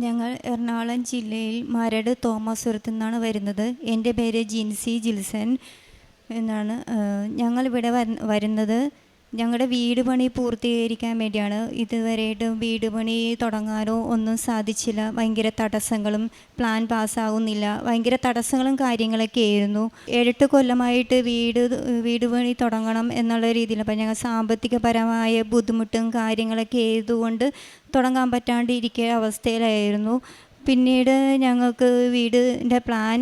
ഞങ്ങൾ എറണാകുളം ജില്ലയിൽ മരട് തോമസുരത്തു നിന്നാണ് വരുന്നത്. എന്റെ പേര് ജിൻസി ജിൽസൺ എന്നാണ്. ഞങ്ങളിവിടെ വരുന്നത് ഞങ്ങളുടെ വീട് പണി പൂർത്തീകരിക്കാൻ വേണ്ടിയാണ് ഇതുവരെയായിട്ടും വീട് പണി തുടങ്ങാനോ ഒന്നും സാധിച്ചില്ല. ഭയങ്കര തടസ്സങ്ങളും പ്ലാൻ പാസ്സാകുന്നില്ല ഭയങ്കര തടസ്സങ്ങളും കാര്യങ്ങളൊക്കെ ആയിരുന്നു. എട്ട് കൊല്ലമായിട്ട് വീട് വീട് പണി തുടങ്ങണം എന്നുള്ള രീതിയിൽ അപ്പം ഞങ്ങൾ സാമ്പത്തികപരമായ ബുദ്ധിമുട്ടും കാര്യങ്ങളൊക്കെ ആയതുകൊണ്ട് തുടങ്ങാൻ പറ്റാണ്ട് ഇരിക്കുന്ന അവസ്ഥയിലായിരുന്നു. പിന്നീട് ഞങ്ങൾക്ക് വീടിന്റെ പ്ലാൻ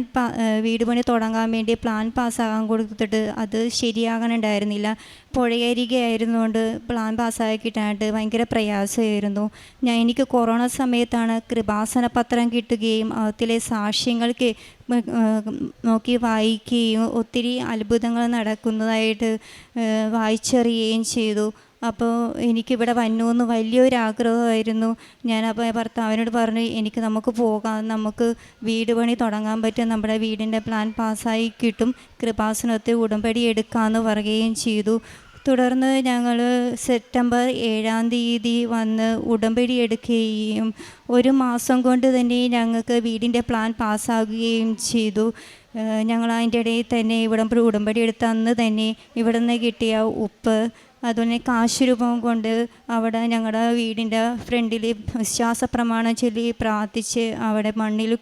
വീട് പണി തുടങ്ങാൻ വേണ്ടി പ്ലാൻ പാസ്സാകാൻ കൊടുത്തിട്ട് അത് ശരിയാകണുണ്ടായിരുന്നില്ല പുഴയരികെ ആയിരുന്നുകൊണ്ട് പ്ലാൻ പാസ്സാക്കിയിട്ടായിട്ട് ഭയങ്കര പ്രയാസമായിരുന്നു. ഞാൻ എനിക്ക് കൊറോണ സമയത്താണ് കൃപാസന പത്രം കിട്ടുകയും അതിലെ സാക്ഷ്യങ്ങൾക്ക് നോക്കി വായിക്കുകയും ഒത്തിരി അത്ഭുതങ്ങൾ നടക്കുന്നതായിട്ട് വായിച്ചറിയുകയും ചെയ്തു. അപ്പോൾ എനിക്കിവിടെ വന്നു എന്ന് വലിയൊരു ആഗ്രഹമായിരുന്നു ഞാൻ അപ്പോൾ ഭർത്താവിനോട് പറഞ്ഞു എനിക്ക് നമുക്ക് പോകാം. നമുക്ക് വീട് പണി തുടങ്ങാൻ പറ്റും. നമ്മുടെ വീടിന്റെ പ്ലാൻ പാസ്സായി കിട്ടും. കൃപാസനത്തെ ഉടമ്പടി എടുക്കാമെന്ന് പറയുകയും ചെയ്തു. തുടർന്ന് ഞങ്ങൾ സെപ്റ്റംബർ ഏഴാം തീയതി വന്ന് ഉടമ്പടി എടുക്കുകയും ഒരു മാസം കൊണ്ട് തന്നെ ഞങ്ങൾക്ക് വീടിന്റെ പ്ലാൻ പാസ്സാകുകയും ചെയ്തു. ഞങ്ങൾ അതിന്റെ ഇടയിൽ തന്നെ ഇവിടെ ഉടമ്പടി എടുത്ത അന്ന് തന്നെ ഇവിടെ നിന്ന് കിട്ടിയ ഉപ്പ് അതുപോലെ കാശ് രൂപം കൊണ്ട് അവിടെ ഞങ്ങളുടെ വീടിന്റെ ഫ്രണ്ടിൽ വിശ്വാസ പ്രമാണം ചൊല്ലി പ്രാർത്ഥിച്ച് അവിടെ മണ്ണിൽ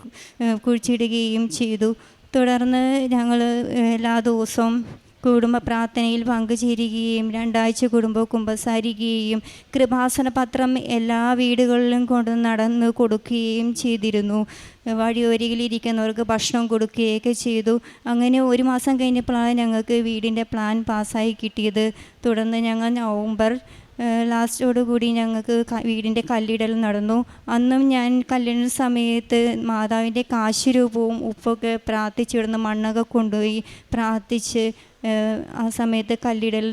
കുഴിച്ചിടുകയും ചെയ്തു. തുടർന്ന് ഞങ്ങൾ എല്ലാ ദിവസവും കുടുംബ പ്രാർത്ഥനയിൽ പങ്കുചേരുകയും രണ്ടാഴ്ച കുടുംബ കുമ്പസാരിക്കുകയും കൃപാസന പത്രം എല്ലാ വീടുകളിലും കൊണ്ട് നടന്ന് കൊടുക്കുകയും ചെയ്തിരുന്നു. വഴിയൊരികിലിരിക്കുന്നവർക്ക് ഭക്ഷണം കൊടുക്കുകയൊക്കെ ചെയ്തു. അങ്ങനെ ഒരു മാസം കഴിഞ്ഞപ്പോഴാണ് ഞങ്ങൾക്ക് വീടിന്റെ പ്ലാൻ പാസ്സായി കിട്ടിയത്. തുടർന്ന് ഞങ്ങൾ നവംബർ ലാസ്റ്റോടു കൂടി ഞങ്ങൾക്ക് വീടിന്റെ കല്ലിടൽ നടന്നു. അന്നും ഞാൻ കല്ലിടൽ സമയത്ത് മാതാവിന്റെ കാശുരൂപവും ഉപ്പൊക്കെ പ്രാർത്ഥിച്ചിടുന്ന മണ്ണൊക്കെ കൊണ്ടുപോയി പ്രാർത്ഥിച്ച് ആ സമയത്ത് കല്ലിടൽ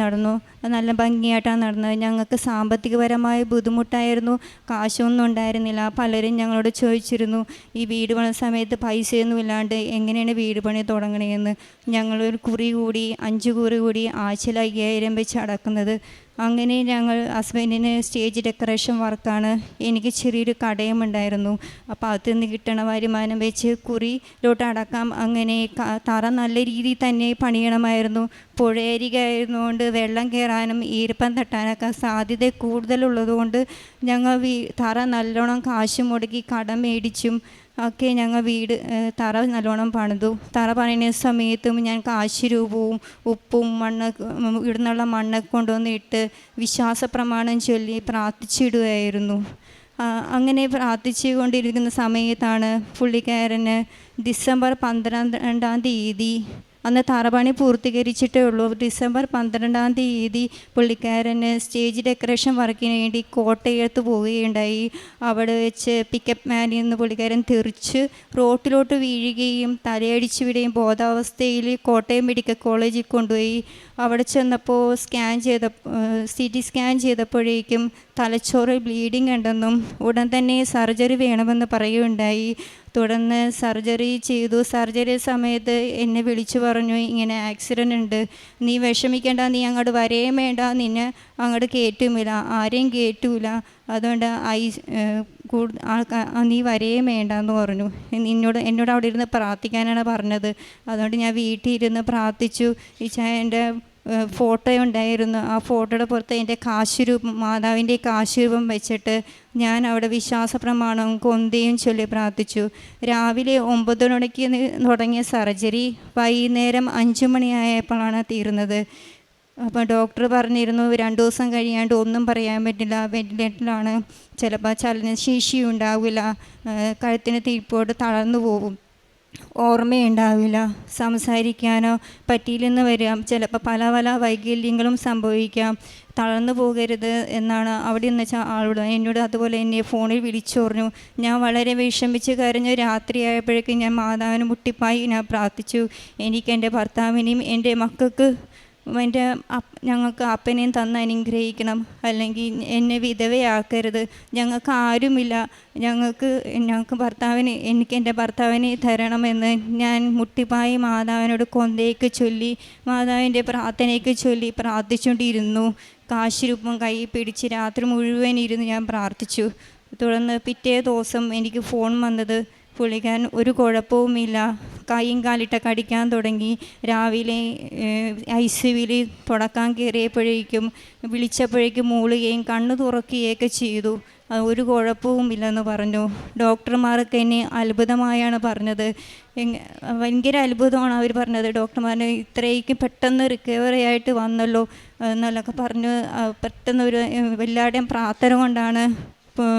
നടന്നു. നല്ല ഭംഗിയായിട്ടാണ് നടന്നത്. ഞങ്ങൾക്ക് സാമ്പത്തികപരമായ ബുദ്ധിമുട്ടായിരുന്നു. കാശൊന്നും ഉണ്ടായിരുന്നില്ല. പലരും ഞങ്ങളോട് ചോദിച്ചിരുന്നു ഈ വീട് പണി സമയത്ത് പൈസയൊന്നും ഇല്ലാണ്ട് എങ്ങനെയാണ് വീട് പണി തുടങ്ങണതെന്ന് ഞങ്ങളൊരു കുറി കൂടി അഞ്ച് കുറി കൂടി ആഴ്ചയിൽ അയ്യായിരം വെച്ച് അടക്കുന്നത്. അങ്ങനെ ഞങ്ങൾ ഹസ്ബൻഡിന് സ്റ്റേജ് ഡെക്കറേഷൻ വർക്കാണ്. എനിക്ക് ചെറിയൊരു കടയും ഉണ്ടായിരുന്നു. അപ്പോൾ അതിൽ നിന്ന് കിട്ടണ വരുമാനം വെച്ച് കുറിയിലോട്ട് അടക്കാം. അങ്ങനെ തറ നല്ല രീതിയിൽ തന്നെ പണിയണമായിരുന്നു. പുഴയരികായിരുന്നുകൊണ്ട് വെള്ളം കയറാനും ഈരപ്പം തട്ടാനൊക്കെ സാധ്യത കൂടുതലുള്ളതുകൊണ്ട് ഞങ്ങൾ വീ തറ നല്ലോണം കാശ് മുടക്കി കടം മേടിച്ചും ഒക്കെ ഞങ്ങൾ വീട് തറ നല്ലോണം പണിതു. തറ പണിയുന്ന സമയത്തും കാശ് രൂപവും ഉപ്പും മണ്ണ് ഇവിടുന്നുള്ള മണ്ണൊക്കെ കൊണ്ടുവന്നിട്ട് വിശ്വാസ പ്രമാണം ചൊല്ലി പ്രാർത്ഥിച്ചിടുകയായിരുന്നു. അങ്ങനെ പ്രാർത്ഥിച്ചു കൊണ്ടിരിക്കുന്ന സമയത്താണ് പുള്ളിക്കാരന് ഡിസംബർ പന്ത്രണ്ടാം തീയതി അന്ന് തറപണി പൂർത്തീകരിച്ചിട്ടേ ഉള്ളൂ. ഡിസംബർ പന്ത്രണ്ടാം തീയതി പുള്ളിക്കാരന് സ്റ്റേജ് ഡെക്കറേഷൻ വർക്കിന് വേണ്ടി കോട്ടയത്ത് പോവുകയുണ്ടായി. അവിടെ വെച്ച് പിക്കപ്പ് മാനിൽ നിന്ന് പുള്ളിക്കാരൻ തെറിച്ച് റോട്ടിലോട്ട് വീഴുകയും തലയടിച്ചു വിടുകയും ബോധാവസ്ഥയിൽ കോട്ടയം മെഡിക്കൽ കോളേജിൽ കൊണ്ടുപോയി. അവിടെ ചെന്നപ്പോൾ സ്കാൻ ചെയ്ത സി ടി സ്കാൻ ചെയ്തപ്പോഴേക്കും തലച്ചോറിൽ ബ്ലീഡിങ് ഉണ്ടെന്നും ഉടൻ തന്നെ സർജറി വേണമെന്ന് പറയുകയുണ്ടായി. തുടർന്ന് സർജറി ചെയ്തു. സർജറി സമയത്ത് എന്നെ വിളിച്ചു പറഞ്ഞു ഇങ്ങനെ ആക്സിഡന്റ് ഉണ്ട്. നീ വിഷമിക്കേണ്ട നീ അങ്ങോട്ട് വരേം വേണ്ട. നിന്നെ അങ്ങോട്ട് കയറ്റുമില്ല ആരെയും കയറ്റൂല അതുകൊണ്ട് ഐ കൂടു ആൾക്കാർ നീ വരേം വേണ്ട എന്ന് പറഞ്ഞു. നിന്നോട് എന്നോട് അവിടെ ഇരുന്ന് പ്രാർത്ഥിക്കാനാണ് പറഞ്ഞത്. അതുകൊണ്ട് ഞാൻ വീട്ടിൽ ഇരുന്ന് പ്രാർത്ഥിച്ചു. ഈ എന്റെ ഫോട്ടോ ഉണ്ടായിരുന്നു. ആ ഫോട്ടോയുടെ പുറത്ത് എന്റെ കാശുരൂപം മാതാവിന്റെ കാശുരൂപം വെച്ചിട്ട് ഞാൻ അവിടെ വിശ്വാസ പ്രമാണവും കൊന്തയും ചൊല്ലി പ്രാർത്ഥിച്ചു. രാവിലെ ഒമ്പത് മണിക്ക് തുടങ്ങിയ സർജറി. വൈകുന്നേരം അഞ്ചു മണിയായപ്പോഴാണ് തീർന്നത്. അപ്പോൾ ഡോക്ടർ പറഞ്ഞിരുന്നു രണ്ട് ദിവസം കഴിയാണ്ട് ഒന്നും പറയാൻ പറ്റില്ല. വെന്റിലേറ്ററിലാണ്. ചിലപ്പോൾ ചലനശേഷി ഉണ്ടാവില്ല കഴുത്തിന് തീപ്പോട്ട് തളർന്നു പോകും ഓർമ്മയുണ്ടാവില്ല. സംസാരിക്കാനോ പറ്റിയില്ലെന്ന് വരാം. ചിലപ്പോൾ പല പല വൈകല്യങ്ങളും സംഭവിക്കാം. തളർന്നു പോകരുത് എന്നാണ് അവിടെ നിന്ന് വെച്ചാൽ ആളോട് എന്നോട് അതുപോലെ എന്നെ ഫോണിൽ വിളിച്ചു പറഞ്ഞു ഞാൻ വളരെ വിഷമിച്ച് കരഞ്ഞു രാത്രിയായപ്പോഴേക്കും ഞാൻ മാതാവിന് മുട്ടിപ്പായി ഞാൻ പ്രാർത്ഥിച്ചു. എനിക്ക് എന്റെ ഭർത്താവിനെയും എന്റെ മക്കൾക്ക് എന്റെ ഞങ്ങൾക്ക് അപ്പനെയും തന്ന് അനുഗ്രഹിക്കണം. അല്ലെങ്കിൽ എന്നെ വിധവയാക്കരുത്. ഞങ്ങൾക്ക് ആരുമില്ല. ഞങ്ങൾക്ക് ഞങ്ങൾക്ക് ഭർത്താവിന് എനിക്ക് എന്റെ ഭർത്താവിനെ തരണമെന്ന് ഞാൻ മുട്ടിപ്പായി മാതാവിനോട് കൊന്തയ്ക്ക് ചൊല്ലി മാതാവിന്റെ പ്രാർത്ഥനയ്ക്ക് ചൊല്ലി പ്രാർത്ഥിച്ചുകൊണ്ടിരുന്നു. കാശിരൂപം കൈ പിടിച്ച് രാത്രി മുഴുവൻ ഇരുന്ന് ഞാൻ പ്രാർത്ഥിച്ചു. തുടർന്ന് പിറ്റേ ദിവസം എനിക്ക് ഫോൺ വന്നത് പുള്ളിക്കാരൻ ഒരു കുഴപ്പവുമില്ല. കൈയും കാലിട്ടൊക്കെ അടിക്കാൻ തുടങ്ങി. രാവിലെ ഐ സി തുടക്കാൻ കയറിയപ്പോഴേക്കും വിളിച്ചപ്പോഴേക്കും മൂളുകയും കണ്ണു തുറക്കുകയൊക്കെ ചെയ്തു. ഒരു കുഴപ്പവും ഇല്ലെന്ന് പറഞ്ഞു. ഡോക്ടർമാർക്ക് എന്നെ അത്ഭുതമായാണ് പറഞ്ഞത്. ഭയങ്കര അത്ഭുതമാണ് അവർ പറഞ്ഞത്. ഡോക്ടർമാർ ഇത്രയ്ക്ക് പെട്ടെന്ന് റിക്കവറി ആയിട്ട് വന്നല്ലോ എന്നല്ലൊക്കെ പറഞ്ഞു പെട്ടെന്ന് ഒരു എല്ലാവരുടെയും പ്രാർത്ഥന കൊണ്ടാണ്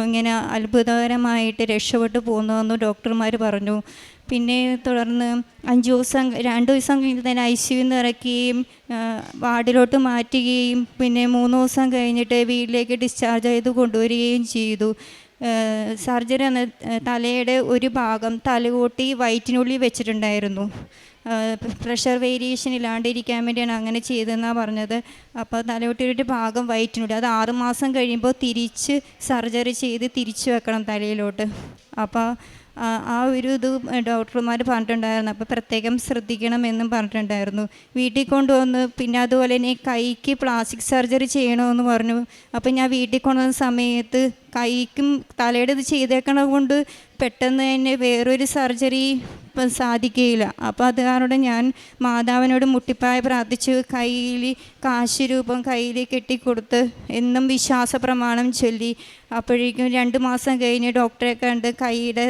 ഇങ്ങനെ അത്ഭുതകരമായിട്ട് രക്ഷപ്പെട്ടു പോകുന്നതെന്ന് ഡോക്ടർമാർ പറഞ്ഞു. പിന്നെ തുടർന്ന് അഞ്ച് ദിവസം രണ്ട് ദിവസം കഴിഞ്ഞ് തന്നെ ഐ സി യുന്ന് ഇറക്കുകയും വാർഡിലോട്ട് മാറ്റുകയും പിന്നെ മൂന്ന് ദിവസം കഴിഞ്ഞിട്ട് വീട്ടിലേക്ക് ഡിസ്ചാർജ് ചെയ്ത് കൊണ്ടുവരികയും ചെയ്തു. സർജറി എന്ന തലയുടെ ഒരു ഭാഗം തലകൂട്ടി വയറ്റിനുള്ളിൽ വെച്ചിട്ടുണ്ടായിരുന്നു. പ്രഷർ വേരിയേഷൻ ഇല്ലാണ്ടിരിക്കാൻ വേണ്ടിയാണ് അങ്ങനെ ചെയ്തതെന്നാണ് പറഞ്ഞത്. അപ്പോൾ തലയോട്ടിയുടെ ഭാഗം വയറ്റിനുള്ളിൽ അത് ആറുമാസം കഴിയുമ്പോൾ തിരിച്ച് സർജറി ചെയ്ത് തിരിച്ചു വെക്കണം തലയിലോട്ട്. അപ്പോൾ ആ- ഒരു ഇത് ഡോക്ടർമാർ പറഞ്ഞിട്ടുണ്ടായിരുന്നു. അപ്പോൾ പ്രത്യേകം ശ്രദ്ധിക്കണം എന്നും പറഞ്ഞിട്ടുണ്ടായിരുന്നു. വീട്ടിൽ കൊണ്ടുവന്ന് പിന്നെ അതുപോലെ തന്നെ കൈക്ക് പ്ലാസ്റ്റിക് സർജറി ചെയ്യണമെന്ന് പറഞ്ഞു. അപ്പോൾ ഞാൻ വീട്ടിൽ കൊണ്ടുവന്ന സമയത്ത് കൈക്കും തലയുടെ ഇത് ചെയ്തേക്കണ കൊണ്ട് പെട്ടെന്ന് തന്നെ വേറൊരു സർജറി സാധിക്കുകയില്ല. അപ്പോൾ അത് കാരണം ഞാൻ മാതാവിനോട് മുട്ടിപ്പായ പ്രാർത്ഥിച്ച്. കയ്യിൽ കാശ് രൂപം കയ്യിൽ കെട്ടിക്കൊടുത്ത് എന്നും വിശ്വാസ പ്രമാണം ചൊല്ലി. അപ്പോഴേക്കും രണ്ട് മാസം കഴിഞ്ഞ് ഡോക്ടറെ കണ്ട് കൈയുടെ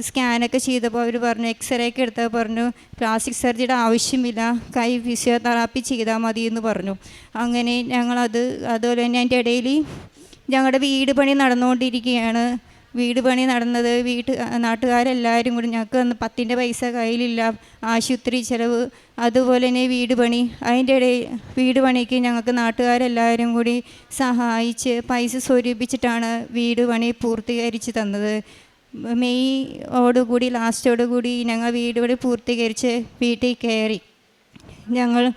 സ്കാനൊക്കെ ചെയ്തപ്പോൾ അവർ പറഞ്ഞു എക്സ്റേ ഒക്കെ എടുത്താൽ പറഞ്ഞു. പ്ലാസ്റ്റിക് സർജറിയുടെ ആവശ്യമില്ല. കൈ ഫിസിയോതെറാപ്പി ചെയ്താൽ മതി എന്ന് പറഞ്ഞു. അങ്ങനെ ഞങ്ങളത് അതുപോലെ തന്നെ അതിന്റെ ഇടയിൽ ഞങ്ങളുടെ വീട് പണി നടന്നുകൊണ്ടിരിക്കുകയാണ്. വീട് പണി നടന്നത് വീട്ട് നാട്ടുകാരെല്ലാവരും കൂടി ഞങ്ങൾക്ക് അന്ന് പത്തിന്റെ പൈസ കയ്യിലില്ല ആശുപത്രി ചിലവ്. അതുപോലെ തന്നെ വീട് പണി. അതിന്റെ ഇടയിൽ വീട് പണിക്ക് ഞങ്ങൾക്ക് നാട്ടുകാരെല്ലാവരും കൂടി സഹായിച്ച് പൈസ സ്വരൂപിച്ചിട്ടാണ് വീട് പണി പൂർത്തീകരിച്ച് തന്നത്. മെയ് ഓടുകൂടി ലാസ്റ്റോടുകൂടി ഞങ്ങൾ വീട് പണി പൂർത്തീകരിച്ച് വീട്ടിൽ കയറി. ഞങ്ങൾ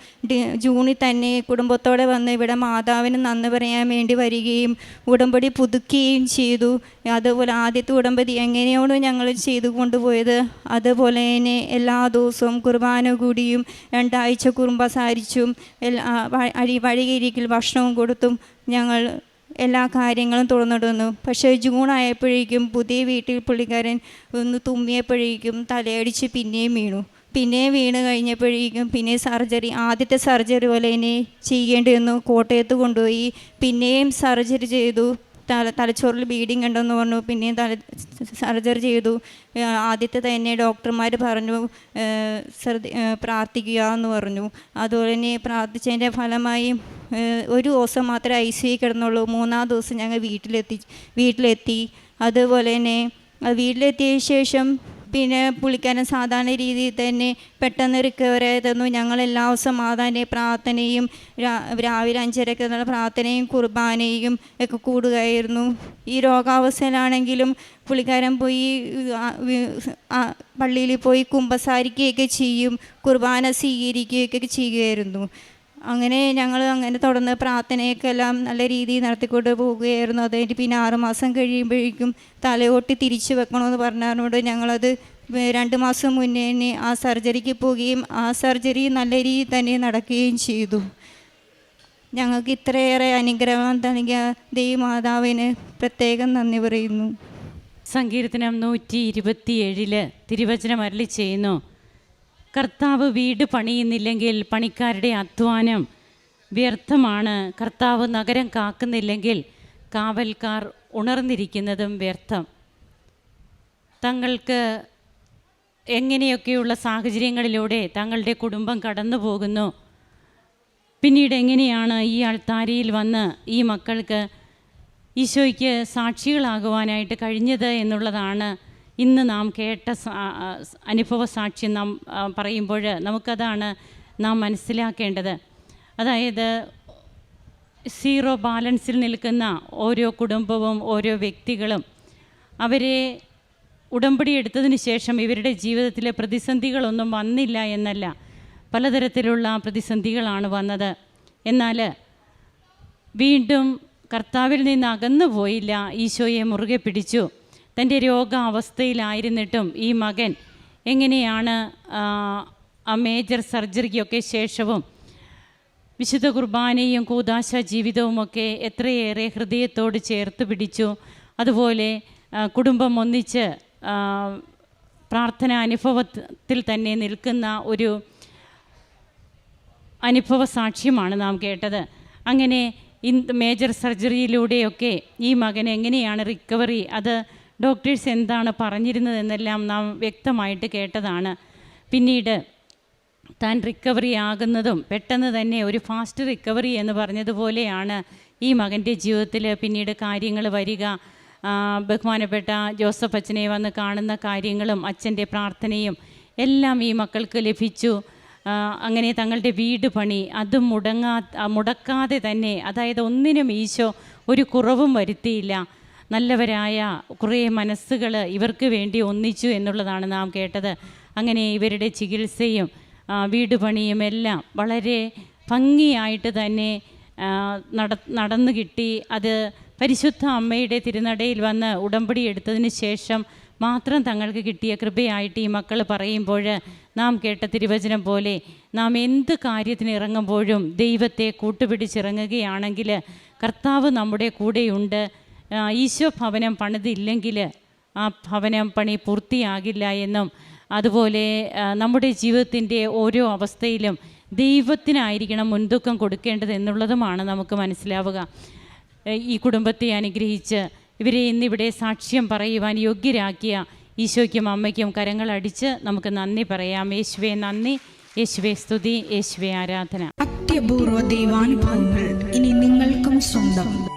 ജൂണിൽ തന്നെ കുടുംബത്തോടെ വന്ന് ഇവിടെ മാതാവിന് നന്ദി പറയാൻ വേണ്ടി വരികയും ഉടമ്പടി പുതുക്കുകയും ചെയ്തു. അതുപോലെ ആദ്യത്തെ ഉടമ്പടി എങ്ങനെയാണ് ഞങ്ങൾ ചെയ്തു കൊണ്ടുപോയത്. അതുപോലെ തന്നെ എല്ലാ ദിവസവും കുർബാന കൂടിയും രണ്ടാഴ്ച കുറുമ്പ സാരിച്ചും എല്ലാ വഴികരിക്കൽ ഭക്ഷണവും കൊടുത്തും ഞങ്ങൾ എല്ലാ കാര്യങ്ങളും തുറന്നിടുന്നു. പക്ഷേ ജൂൺ ആയപ്പോഴേക്കും പുതിയ വീട്ടിൽ പുള്ളിക്കാരൻ ഒന്ന് തുമ്മിയപ്പോഴേക്കും തലയടിച്ച് പിന്നെയും വീണു. പിന്നെയും വീണ് കഴിഞ്ഞപ്പോഴേക്കും പിന്നെ സർജറി ആദ്യത്തെ സർജറി പോലെ തന്നെ ചെയ്യേണ്ടി വന്നു. കോട്ടയത്ത് കൊണ്ടുപോയി. പിന്നെയും സർജറി ചെയ്തു. തല തലച്ചോറിൽ ബീഡിങ് ഉണ്ടെന്ന് പറഞ്ഞു. പിന്നെയും തല സർജറി ചെയ്തു. ആദ്യത്തെ തന്നെ ഡോക്ടർമാർ പറഞ്ഞു ശ്രദ്ധ പ്രാർത്ഥിക്കുക എന്ന് പറഞ്ഞു. അതുപോലെ തന്നെ പ്രാർത്ഥിച്ചതിന്റെ ഫലമായി ഒരു ദിവസം മാത്രമേ ഐ സി കിടന്നുള്ളൂ. മൂന്നാം ദിവസം ഞങ്ങൾ വീട്ടിലെത്തി വീട്ടിലെത്തി. അതുപോലെ തന്നെ വീട്ടിലെത്തിയ ശേഷം പിന്നെ പുള്ളിക്കാരൻ സാധാരണ രീതിയിൽ തന്നെ പെട്ടെന്ന് റിക്കവർ ആയിരുന്നു ഞങ്ങൾ എല്ലാ ദിവസവും മാതാവിന്റെ പ്രാർത്ഥനയും രാവിലെ അഞ്ചരക്ക് പ്രാർത്ഥനയും കുർബാനയും ഒക്കെ കൂടുകയായിരുന്നു. ഈ രോഗാവസ്ഥയിലാണെങ്കിലും പുള്ളിക്കാരൻ പോയി പള്ളിയിൽ പോയി കുമ്പസാരിക്കുകയൊക്കെ ചെയ്യും കുർബാന സ്വീകരിക്കുകയൊക്കെ ചെയ്യുകയായിരുന്നു അങ്ങനെ ഞങ്ങൾ അങ്ങനെ തുടർന്ന് പ്രാർത്ഥനയൊക്കെ എല്ലാം നല്ല രീതിയിൽ നടത്തിക്കൊണ്ട് പോവുകയായിരുന്നു അത് കഴിഞ്ഞ് പിന്നെ ആറുമാസം കഴിയുമ്പോഴേക്കും തലയോട്ടി തിരിച്ചു വെക്കണമെന്ന് പറഞ്ഞതിനോട് ഞങ്ങളത് രണ്ട് മാസം മുന്നേ തന്നെ ആ സർജറിക്ക് പോവുകയും ആ സർജറി നല്ല രീതിയിൽ തന്നെ നടക്കുകയും ചെയ്തു. ഞങ്ങൾക്ക് ഇത്രയേറെ അനുഗ്രഹം നൽകിയ ദൈവമാതാവിന് പ്രത്യേകം നന്ദി പറയുന്നു. സങ്കീർത്തനം നൂറ്റി ഇരുപത്തിയേഴിൽ തിരുവചനം അരളി ചെയ്യുന്നു. കർത്താവ് വീട് പണിയുന്നില്ലെങ്കിൽ പണിക്കാരുടെ അധ്വാനം വ്യർത്ഥമാണ്. കർത്താവ് നഗരം കാക്കുന്നില്ലെങ്കിൽ കാവൽക്കാർ ഉണർന്നിരിക്കുന്നതും വ്യർത്ഥം. തങ്ങൾക്ക് എങ്ങനെയൊക്കെയുള്ള സാഹചര്യങ്ങളിലൂടെ തങ്ങളുടെ കുടുംബം കടന്നു പോകുന്നു പിന്നീട് എങ്ങനെയാണ് ഈ അൾത്താരിയിൽ വന്ന് ഈ മക്കൾക്ക് ഈശോയ്ക്ക് സാക്ഷികളാകുവാനായിട്ട് കഴിഞ്ഞത് എന്നുള്ളതാണ് ഇന്ന് നാം കേട്ട അനുഭവ സാക്ഷ്യം നാം പറയുമ്പോൾ നമുക്കതാണ് നാം മനസ്സിലാക്കേണ്ടത്. അതായത് സീറോ ബാലൻസിൽ നിൽക്കുന്ന ഓരോ കുടുംബവും ഓരോ വ്യക്തികളും അവരെ ഉടമ്പടി എടുത്തതിന് ശേഷം ഇവരുടെ ജീവിതത്തിലെ പ്രതിസന്ധികളൊന്നും വന്നില്ല എന്നല്ല പലതരത്തിലുള്ള പ്രതിസന്ധികളാണ് വന്നത്. എന്നാൽ വീണ്ടും കർത്താവിൽ നിന്ന് അകന്നു പോയില്ല ഈശോയെ മുറുകെ പിടിച്ചു. തന്റെ രോഗാവസ്ഥയിലായിരുന്നിട്ടും ഈ മകൻ എങ്ങനെയാണ് ആ, മേജർ സർജറിക്കൊക്കെ ശേഷവും വിശുദ്ധ കുർബാനയും കൂതാശ ജീവിതവുമൊക്കെ എത്രയേറെ ഹൃദയത്തോട് ചേർത്ത് പിടിച്ചു. അതുപോലെ കുടുംബം ഒന്നിച്ച് പ്രാർത്ഥന അനുഭവത്തിൽ തന്നെ നിൽക്കുന്ന ഒരു അനുഭവ സാക്ഷ്യമാണ് നാം കേട്ടത്. അങ്ങനെ ഇൻ മേജർ സർജറിയിലൂടെയൊക്കെ ഈ മകൻ എങ്ങനെയാണ് റിക്കവറി അത് ഡോക്ടേഴ്സ് എന്താണ് പറഞ്ഞിരുന്നതെന്നെല്ലാം നാം വ്യക്തമായിട്ട് കേട്ടതാണ്. പിന്നീട് താൻ റിക്കവറി ആകുന്നതും പെട്ടെന്ന് തന്നെ ഒരു ഫാസ്റ്റ് റിക്കവറി എന്ന് പറഞ്ഞതുപോലെയാണ് ഈ മകന്റെ ജീവിതത്തിൽ പിന്നീട് കാര്യങ്ങൾ വരിക. ബഹുമാനപ്പെട്ട ജോസഫ് അച്ഛനെ വന്ന് കാണുന്ന കാര്യങ്ങളും അച്ഛന്റെ പ്രാർത്ഥനയും എല്ലാം ഈ മക്കൾക്ക് ലഭിച്ചു. അങ്ങനെ തങ്ങളുടെ വീട് പണി അതും മുടങ്ങാ മുടക്കാതെ തന്നെ അതായത് ഒന്നിനും ഈശോ ഒരു കുറവും വരുത്തിയില്ല. നല്ലവരായ കുറേ മനസ്സുകൾ ഇവർക്ക് വേണ്ടി ഒന്നിച്ചു എന്നുള്ളതാണ് നാം കേട്ടത്. അങ്ങനെ ഇവരുടെ ചികിത്സയും വീട് പണിയും എല്ലാം വളരെ ഭംഗിയായിട്ട് തന്നെ നട നടന്നു കിട്ടി. അത് പരിശുദ്ധ അമ്മയുടെ തിരുനടയിൽ വന്ന് ഉടമ്പടി എടുത്തതിന് ശേഷം മാത്രം തങ്ങൾക്ക് കിട്ടിയ കൃപയായിട്ട് ഈ മക്കൾ പറയുമ്പോൾ നാം കേട്ട തിരുവചനം പോലെ നാം എന്ത് കാര്യത്തിന് ഇറങ്ങുമ്പോഴും ദൈവത്തെ കൂട്ടുപിടിച്ചിറങ്ങുകയാണെങ്കിൽ കർത്താവ് നമ്മുടെ കൂടെയുണ്ട്. ഈശോ ഭവനം പണിതില്ലെങ്കിൽ ആ ഭവനം പണി പൂർത്തിയാകില്ല എന്നും അതുപോലെ നമ്മുടെ ജീവിതത്തിന്റെ ഓരോ അവസ്ഥയിലും ദൈവത്തിനായിരിക്കണം മുൻതൂക്കം കൊടുക്കേണ്ടത് എന്നുള്ളതുമാണ് നമുക്ക് മനസ്സിലാവുക. ഈ കുടുംബത്തെ അനുഗ്രഹിച്ച് ഇവരെ ഇന്നിവിടെ സാക്ഷ്യം പറയുവാൻ യോഗ്യരാക്കിയ ഈശോയ്ക്കും അമ്മയ്ക്കും കരങ്ങളടിച്ച് നമുക്ക് നന്ദി പറയാം. യേശുവെ നന്ദി. യേശുവെ സ്തുതി. യേശുവെ ആരാധന. അത്യപൂർവ ദൈവാനുഭവങ്ങൾ ഇനി നിങ്ങൾക്കും സ്വന്തം.